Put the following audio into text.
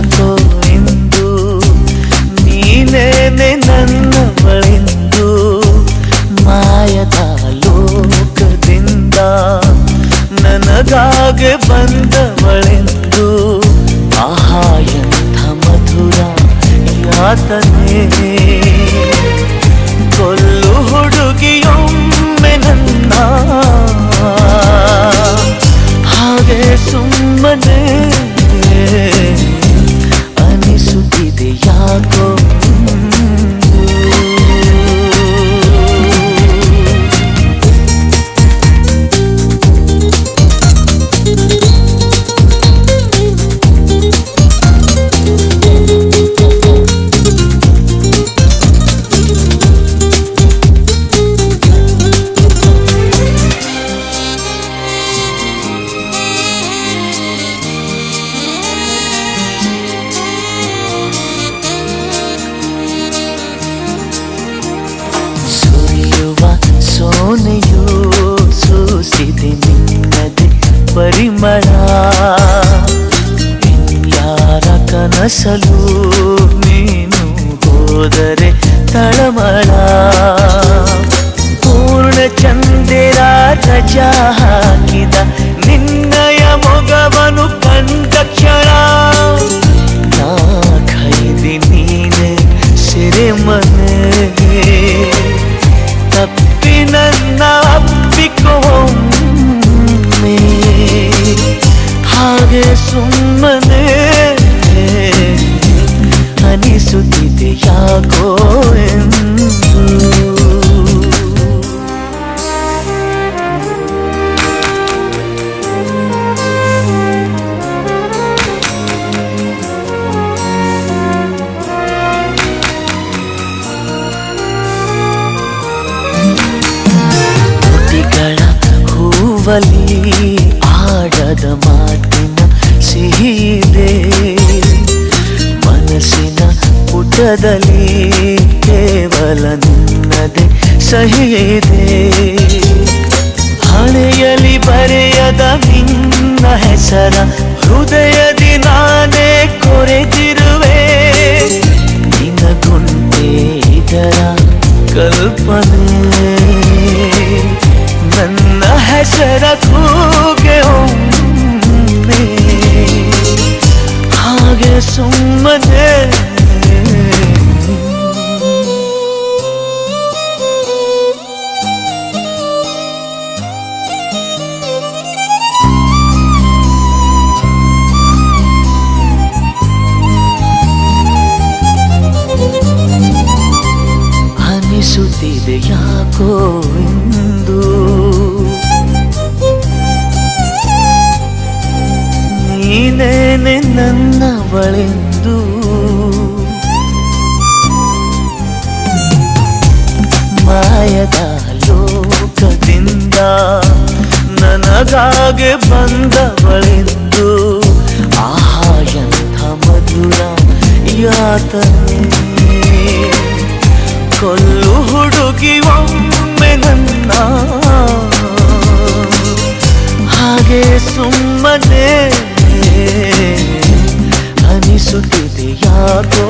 ಸಾಕೋ ಎಂದು ನೀನೇನೆ ನನ್ನ ಬಳಿಂದು ಮಾಯದ ಲೋಕದಿಂದ ನನಗಾಗೆ ಬಂದ ಸೋನೆಯು ಸೂಸಿದೆ ನಿನ್ನದೆ ಪರಿಮಳ ಯಾರ ಕನಸಲು ನೀನು ಹೋದರೆ ತಳಮಳ ಅನಿಸುತ್ತಿದೆ ಯಾಕೋ ಎಂದು ತುಟಿಗಳ ಹೂವಲಿ ಆಡದ ಮಾತಿನ ಸಿಹಿದೆ ಮನಸ್ಸಿನ ಪುಟದಲ್ಲಿ ಕೇವಲ ನಿನ್ನದೆ ಸಹಿದೆ ಹಣೆಯಲ್ಲಿ ಬರೆಯದ ನಿನ್ನ ಹೆಸರ, ಹೃದಯದಿ ನಾನೇ ಕೊರೆದಿರುವೆ. ನಿನಗುಂಟೆ ಇದರ ಕಲ್ಪನೆ. ನನ್ನ ಹೆಸರ ಕೂಗೆ ಹಾಗೆ ಸುಮ್ಮನೆ ಅನಿಸುತ್ತಿದೆ ಯಾಕೋ ಎಂದು. ನೀನೇನೆ ನನ್ನವಳೆಂದು. ಮಾಯದ ಲೋಕದಿಂದ ನನಗಾಗೆ ಬಂದವಳೆಂದು. ಆಹಾ ಮಧುರ ಯಾತನೆ. ಹುಡುಗಿ ಒಮ್ಮೆ ನನ್ನ ಹಾಗೆ ಸುಮ್ಮನೆ ಅನಿಸುತ್ತಿದೆ ಯಾಕೋ